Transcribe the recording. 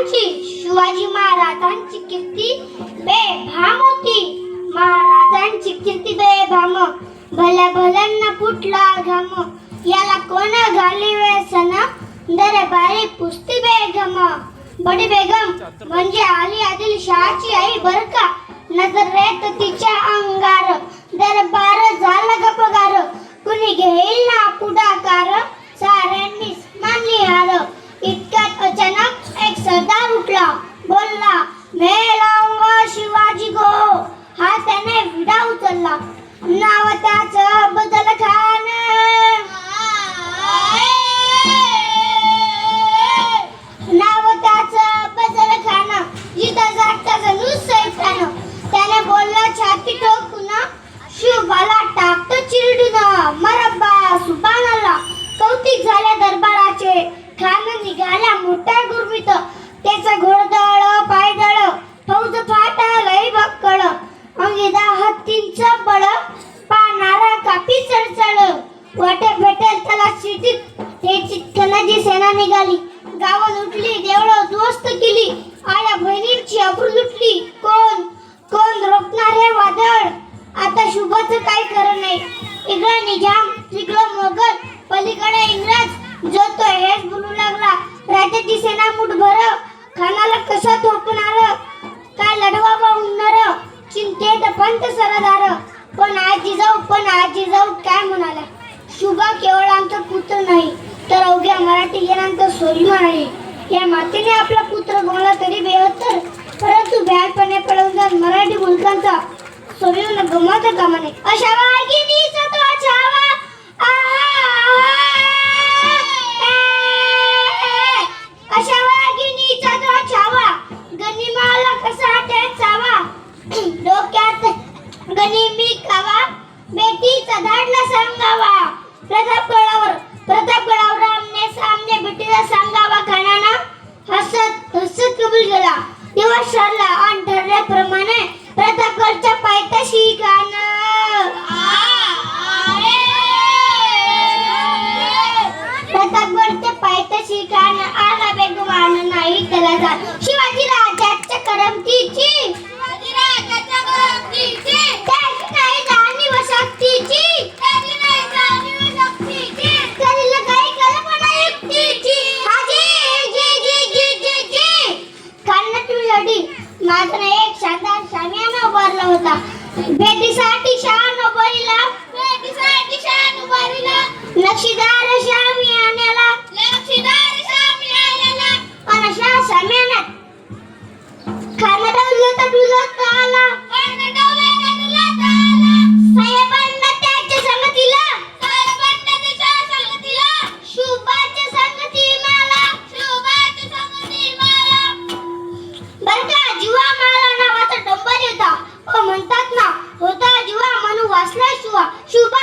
महाराजांची शिवाजी महाराजांची कीर्ती बेभाम होती. महाराजांची कीर्ती बेभाम. भल्या भल्यांना फुटला घाम. याला कोण घाली व्यसन? दरबारी पुस्ती बेगम. बडी बेगम म्हणजे आली आदिल शहाची आई बर का? नजर रेत तिच्या अंगार. दरबार झाला गपगार कुणी घेईल ना पुढाकार? नाव त्याचं कोण? कोण रोखणार हे वादळ? आता शुभाचं काय खरं नाही. इकडं निजाम तिकडं मोगल पलीकडे इंग्रज. जो तो हेच बोलू लागला. राजाची सेना मुठभर खानाला कसं थोपणार काय लढवा उडणार चिंतेत पंत सरदार. पण आजी जाऊ पण आजी जाऊ काय म्हणाला शुभा केवळ आमचा पुत्र नाही तर अवघ्या मराठी जनांचा सोयीमान म्हणाली या मातेने आपला पुत्र बोलला तरी बेहत्तर. परंतु भ्याडपणे पडून जात मराठी मुलकांचा सोयीवन गमत कामाने अशा वाघिणीचा तो छावा आहा! अशा वाघिणीचा तो छावा गनिमाला कसा चावा डोक्यात गनिमी कावा बेटीचा धाडला सांगावा. लक्षीदार श्यामी आणायला लक्षीदार श्यामी आणायला पण 做，书包。